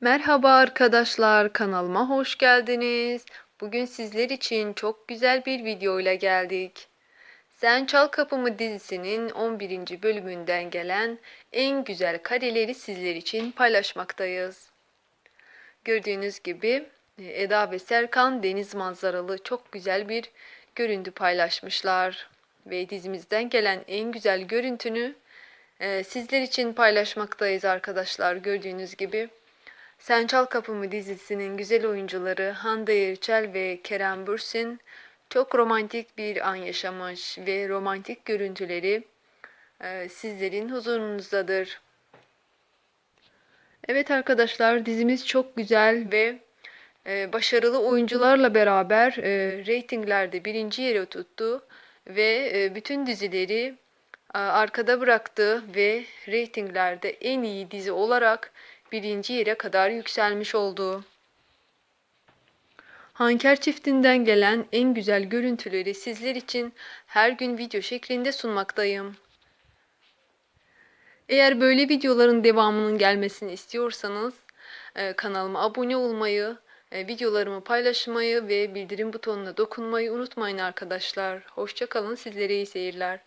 Merhaba arkadaşlar, kanalıma hoş geldiniz. Bugün sizler için çok güzel bir video ile geldik. Sen Çal Kapımı dizisinin 11. bölümünden gelen en güzel kareleri sizler için paylaşmaktayız. Gördüğünüz gibi e, Eda ve Serkan deniz manzaralı çok güzel bir görüntü paylaşmışlar. Ve dizimizden gelen en güzel görüntünü e, sizler için paylaşmaktayız arkadaşlar gördüğünüz gibi. Sen Çal Kapımı dizisinin güzel oyuncuları Hande Erçel ve Kerem Bürsin çok romantik bir an yaşamış ve romantik görüntüleri e, sizlerin huzurunuzdadır. Evet arkadaşlar dizimiz çok güzel ve e, başarılı oyuncularla beraber e, reytinglerde birinci yere tuttu ve bütün dizileri arkada bıraktı ve reytinglerde en iyi dizi olarak birinci yere kadar yükselmiş oldu. Hanker çiftinden gelen en güzel görüntüleri sizler için her gün video şeklinde sunmaktayım. Eğer böyle videoların devamının gelmesini istiyorsanız e, kanalıma abone olmayı, e, videolarımı paylaşmayı ve bildirim butonuna dokunmayı unutmayın arkadaşlar. Hoşçakalın sizlere iyi seyirler.